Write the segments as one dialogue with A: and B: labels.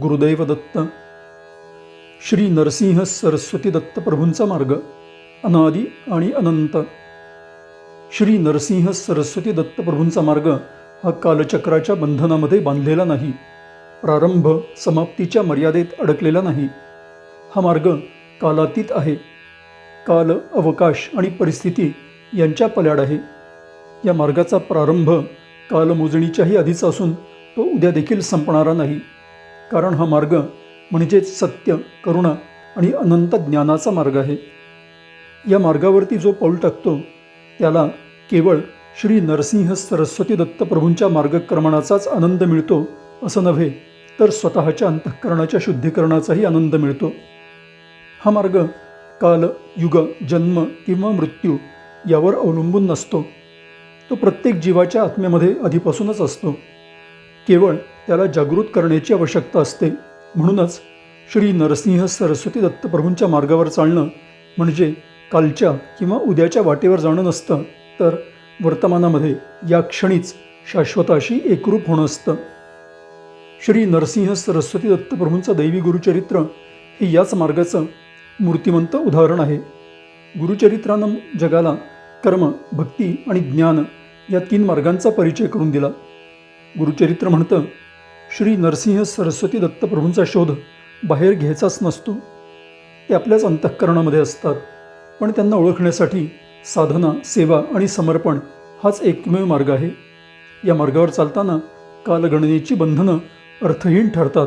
A: गुरुदैव दत्त श्री नरसिंह सरस्वती दत्त प्रभूंचा मार्ग अनादी आणि अनंत. श्री नरसिंह सरस्वती दत्त प्रभूंचा मार्ग हा कालचक्राच्या बंधनामध्ये बांधलेला नाही प्रारंभ समाप्तीच्या मर्यादेत अडकलेला नाही. हा मार्ग कालातीत आहे. काल अवकाश आणि परिस्थिती यांच्या पल्याड आहे. या मार्गाचा प्रारंभ कालमोजणीच्याही आधीचा असून तो उद्या देखील संपणारा नाही. कारण हा मार्ग म्हणजेच सत्य करुणा आणि अनंत ज्ञानाचा मार्ग आहे. या मार्गावरती जो पाऊल टाकतो त्याला केवळ श्री नरसिंह सरस्वती दत्त प्रभूंच्या मार्गक्रमणाचाच आनंद मिळतो असं नव्हे तर स्वतःच्या अंतःकरणाच्या शुद्धीकरणाचाही आनंद मिळतो. हा मार्ग काल युग जन्म किंवा मृत्यू यावर अवलंबून नसतो. तो प्रत्येक जीवाच्या आत्म्यामध्ये आधीपासूनच असतो. केवळ त्याला जागृत करण्याची आवश्यकता असते. म्हणूनच श्री नरसिंह सरस्वती दत्तप्रभूंच्या मार्गावर चालणं म्हणजे कालच्या किंवा उद्याच्या वाटेवर जाणं नसतं तर वर्तमानामध्ये या क्षणीच शाश्वताशी एकरूप होणं असतं. श्री नरसिंह सरस्वती दत्तप्रभूंचं दैवी गुरुचरित्र हे याच मार्गाचं मूर्तिमंत उदाहरण आहे. गुरुचरित्रानं जगाला कर्म भक्ती आणि ज्ञान या तीन मार्गांचा परिचय करून दिला. गुरुचरित्र म्हणतं श्री नरसिंह सरस्वती दत्तप्रभूंचा शोध बाहेर घ्यायचाच नसतो. ते आपल्याच अंतःकरणामध्ये असतात पण त्यांना ओळखण्यासाठी साधना सेवा आणि समर्पण हाच एकमेव मार्ग आहे. या मार्गावर चालताना कालगणनेची बंधनं अर्थहीन ठरतात.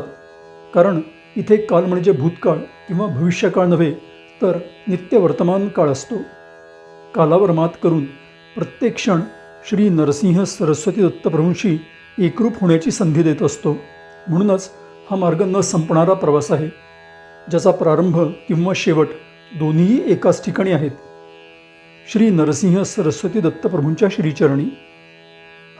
A: कारण इथे काल म्हणजे भूतकाळ किंवा भविष्यकाळ नव्हे तर नित्य वर्तमान काळ असतो. कालावर मात करून प्रत्येक क्षण श्री नरसिंह सरस्वती दत्तप्रभूंशी एकरूप होण्याची संधी देत असतो. म्हणूनच हा मार्ग न संपणारा प्रवास आहे ज्याचा प्रारंभ किंवा शेवट दोन्हीही एकाच ठिकाणी आहेत. श्री नरसिंह सरस्वती दत्तप्रभूंच्या श्रीचरणी.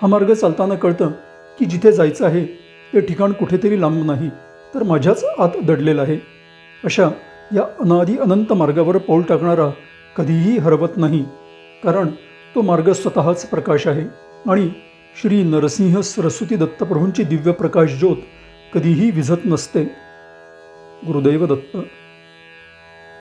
A: हा मार्ग चालताना कळतं की जिथे जायचं आहे ते ठिकाण कुठेतरी लांब नाही तर माझ्याच आत दडलेलं आहे. अशा या अनादी अनंत मार्गावर पाऊल टाकणारा कधीही हरवत नाही कारण तो मार्ग स्वतःच प्रकाश आहे आणि श्री नरसिंह सरस्वती दत्तप्रभूंची दिव्य प्रकाश ज्योत कधीही विझत नसते. गुरुदैव दत्त.